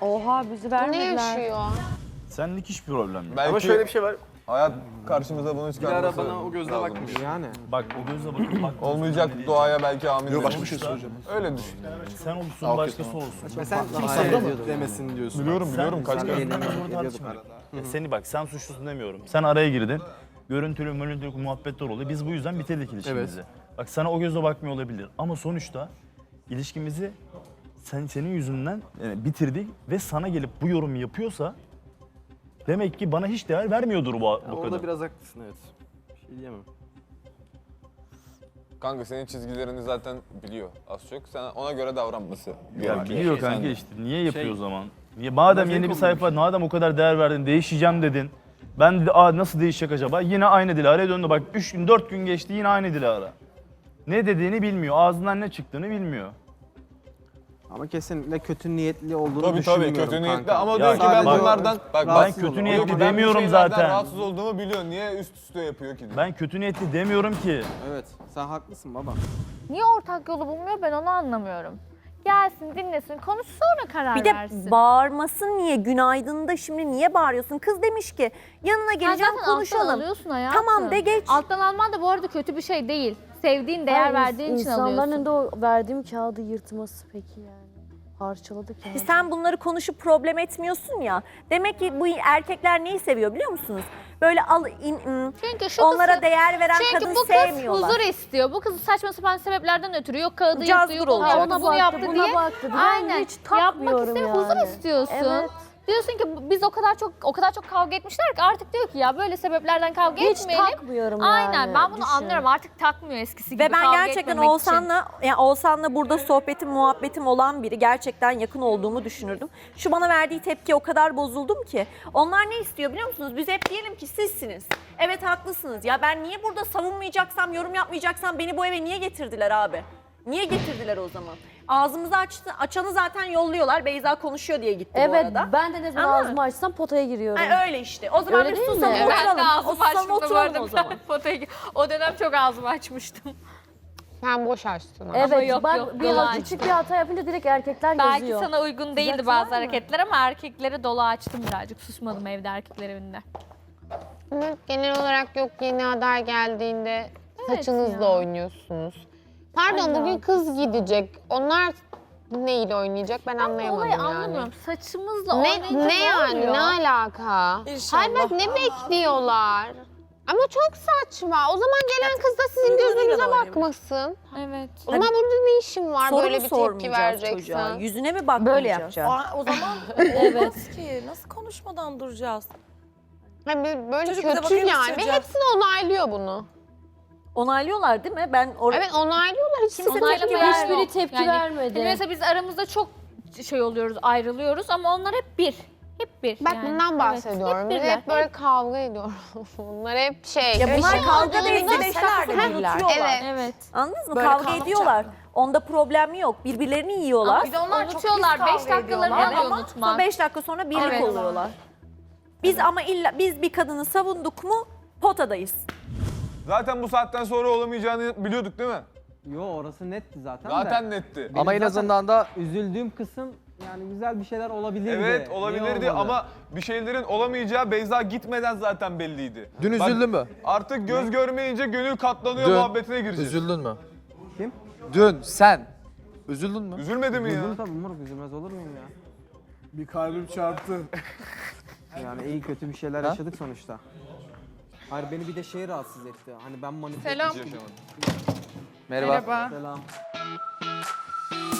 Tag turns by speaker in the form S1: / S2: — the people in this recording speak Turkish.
S1: Oha bizi
S2: Ne
S1: vermediler.
S2: yaşıyor?
S3: Senlik hiç problem yok.
S4: Belki
S5: Ama şöyle bir şey var.
S4: hayat karşımıza bunu çıkarması
S5: Dilara bana o gözle
S4: lazım.
S5: bakmış.
S6: Yani.
S3: Bak o gözle bakıp bak.
S4: Olmayacak doğaya belki amin
S5: Yok başka bir şey soracağım.
S4: Öyle düşün.
S3: Sen olsun başkası
S5: tamam.
S3: olsun.
S6: Ve sen
S5: mı demesin diyorsun?
S4: Biliyorum biliyorum kaç kere.
S3: Seni bak sen suçlusun demiyorum. Sen araya girdin. Görüntülü mürüntülü muhabbetler oluyor. Biz bu yüzden bitirdik ilişkimizi. Bak sana o gözle bakmıyor olabilir. Ama sonuçta ilişkimizi sen senin yüzünden yani bitirdik ve sana gelip bu yorum yapıyorsa demek ki bana hiç değer vermiyordur bu, bu
S5: Orada
S3: kadın.
S5: biraz haklısın evet. Bir şey diyemem.
S4: Kanka senin çizgilerini zaten biliyor az çok. Sen ona göre davranması.
S3: Ya
S4: gerekiyor.
S3: biliyor
S4: Sen
S3: kanka işte. Niye yapıyor
S5: Şey-
S3: o zaman? Niye madem
S5: Ben
S3: yeni bir sayfa, madem o kadar değer verdin, değişeceğim dedin. Ben de Aa, nasıl değişecek acaba? Yine aynı Dilara'ya döndü. Bak 3 gün 4 gün geçti yine aynı Dilara. Ne dediğini bilmiyor. Ağzından ne çıktığını bilmiyor.
S6: Ama kesinlikle kötü niyetli olduğunu
S4: Tabii tabii
S6: düşünmüyorum
S4: kötü niyetli
S6: kanka.
S4: ama
S3: Ya
S4: diyor ki ben
S6: sadece
S4: bunlardan... Bak
S3: Ben
S6: rahatsız
S3: kötü
S4: diyor
S3: niyetli
S4: ki ben bu
S3: demiyorum
S4: şeylerden
S3: zaten.
S4: rahatsız olduğumu biliyor. Niye üst üste yapıyor ki? diyor.
S3: Ben kötü niyetli demiyorum ki.
S6: Evet sen haklısın baba.
S2: Niye ortak yolu bulmuyor ben onu anlamıyorum. Gelsin dinlesin konuş sonra karar
S7: Bir de
S2: versin.
S7: bağırmasın niye? Günaydın'da şimdi niye bağırıyorsun? Kız demiş ki yanına
S2: Sen
S7: geleceğim
S2: zaten alttan
S7: konuşalım.
S2: alıyorsun hayatım.
S7: Tamam de geç.
S2: Alttan alman da bu arada kötü bir şey değil. Sevdiğin, değer
S1: Hayır,
S2: verdiğin için
S1: İnsanların
S2: alıyorsun.
S1: önünde o verdiğim kağıdı yırtması peki yani. Parçaladı kağıdı.
S7: Sen bunları konuşup problem etmiyorsun ya. Demek ki bu erkekler neyi seviyor biliyor musunuz? Böyle al in, in-
S2: Çünkü şu
S7: onlara
S2: kız,
S7: değer veren
S2: çünkü
S7: kadın
S2: bu kız
S7: sevmiyorlar.
S2: huzur istiyor. Bu kız saçma sapan sebeplerden ötürü yok kağıdı yırttı, yok
S7: olacak.
S2: bunu
S1: baktı,
S2: yaptı
S1: buna
S2: diye.
S1: baktı. Ben
S2: Aynen.
S1: hiç
S2: Yapmak
S1: takmıyorum
S2: istemiyor,
S1: yani.
S2: huzur istiyorsun.
S1: Evet.
S2: Diyorsun ki biz o kadar çok o kadar çok kavga etmişler ki artık diyor ki ya böyle sebeplerden kavga
S1: Hiç
S2: etmeyelim.
S1: takmıyorum
S2: Aynen
S1: yani.
S2: ben bunu
S1: Düşün.
S2: anlıyorum artık takmıyor eskisi gibi
S7: Ve ben
S2: kavga
S7: gerçekten
S2: etmemek için.
S7: Oğuzhan'la, yani Oğuzhan'la burada sohbetim, muhabbetim olan biri. Gerçekten yakın olduğumu düşünürdüm. Şu bana verdiği tepki o kadar bozuldum ki. Onlar ne istiyor biliyor musunuz? Biz hep diyelim ki sizsiniz. Evet haklısınız. Ya ben niye burada savunmayacaksam, yorum yapmayacaksam beni bu eve niye getirdiler abi? Niye getirdiler o zaman? Ağzımızı açtı, açanı zaten yolluyorlar. Beyza konuşuyor diye gitti bu
S1: Evet
S7: arada.
S1: ben de ne zaman
S7: Ama-
S1: ağzımı açsam potaya giriyorum.
S7: Ha, öyle işte. O zaman
S1: Öyle
S7: bir
S1: değil
S7: susalım
S1: mi?
S2: Ben de
S7: oturalım.
S2: Ağzımı
S7: susalım
S2: açtım bu
S7: oturalım
S2: arada.
S7: o zaman.
S2: Fotoğrafı- o dönem çok ağzımı açmıştım.
S8: Sen boş açtın. ama.
S1: Evet
S2: yok,
S1: bak
S2: yok,
S1: bir
S2: dolu
S1: küçük bir hata yapınca direkt erkekler
S2: Belki
S1: yazıyor.
S2: sana uygun değildi
S1: Sıcak
S2: bazı
S1: mı?
S2: hareketler ama erkekleri dolu açtım birazcık. Susmadım evde erkekler evinde.
S8: Ama genel olarak yok yeni aday geldiğinde saçınızla
S2: ya.
S8: oynuyorsunuz. Pardon
S1: Ay,
S8: bugün
S1: ya.
S8: kız gidecek. Onlar neyle oynayacak ben anlayamadım
S2: Olayı
S8: yani.
S2: anlamıyorum. Saçımızla
S8: Ne,
S2: oynayınca
S8: ne yani
S2: oluyor?
S8: ne alaka? Hayır bak ne bekliyorlar? Ama çok saçma. O zaman gelen kız da sizin gözünüze bakmasın.
S2: Evet.
S8: O zaman burada ne işin var
S7: Soru
S8: böyle bir tepki
S7: sormayacağız çocuğa?
S8: vereceksen?
S7: Yüzüne mi bakmayacağız?
S1: Böyle yapacağız.
S9: O, o zaman olmaz ki. Nasıl konuşmadan duracağız?
S8: Hani böyle
S9: Çocuk bize
S8: kötü
S9: bakıyor,
S8: yani. Ve
S9: ısıracak.
S8: hepsi de onaylıyor bunu.
S7: Onaylıyorlar değil mi? Ben oraya...
S8: Evet onaylıyorlar. Hiç
S2: Kimse tepki vermiyor.
S1: Hiçbiri tepki
S2: Yani
S1: vermedi.
S2: Hani mesela biz aramızda çok şey oluyoruz, ayrılıyoruz ama onlar hep bir. Hep bir.
S8: Bak
S2: yani.
S8: bundan
S2: Evet,
S8: bahsediyorum. Biz
S2: birler.
S8: hep böyle kavga ediyoruz. Bunlar hep şey.
S7: Ya bunlar
S8: şey
S7: kavga
S8: olduğunda-
S7: değil, beş dakika sonra unutuyorlar.
S8: Evet.
S2: Evet.
S7: Anladınız mı?
S9: Böyle
S7: kavga ediyorlar. Onda problem yok. Birbirlerini yiyorlar.
S9: Bir de onlar çok
S2: Unutuyorlar.
S9: pis
S2: 5
S9: kavga
S2: dakikalarını alıyor
S7: Sonra
S2: unutmak.
S7: 5 dakika sonra birlik
S2: Evet.
S7: oluyorlar. Biz ama illa biz bir kadını savunduk mu potadayız.
S4: Zaten bu saatten sonra olamayacağını biliyorduk değil mi?
S6: Yo orası netti zaten,
S4: Zaten
S6: de.
S4: netti.
S6: Benim
S5: Ama en
S6: zaten
S5: azından da
S6: Üzüldüğüm kısım yani güzel bir şeyler olabilirdi.
S4: Evet
S6: Niye
S4: olabilirdi
S6: olmadı?
S4: ama bir şeylerin olamayacağı Beyza gitmeden zaten belliydi.
S5: dün
S4: Bak,
S5: üzüldün mü?
S4: Artık göz görmeyince gönül katlanıyor
S5: Dün
S4: muhabbetine gireceğiz.
S5: Üzüldün mü?
S6: Kim?
S5: Dün sen üzüldün mü?
S4: Üzülmedi mi ya?
S6: Üzüldüm tabii moruk üzülmez olur muyum ya?
S10: Bir kalbim çarptı.
S6: Yani iyi kötü bir şeyler
S5: Ha?
S6: yaşadık sonuçta. Hayır beni bir de şey rahatsız etti. Hani ben manipüle
S9: Selam.
S5: Merhaba.
S9: Merhaba.
S6: Selam.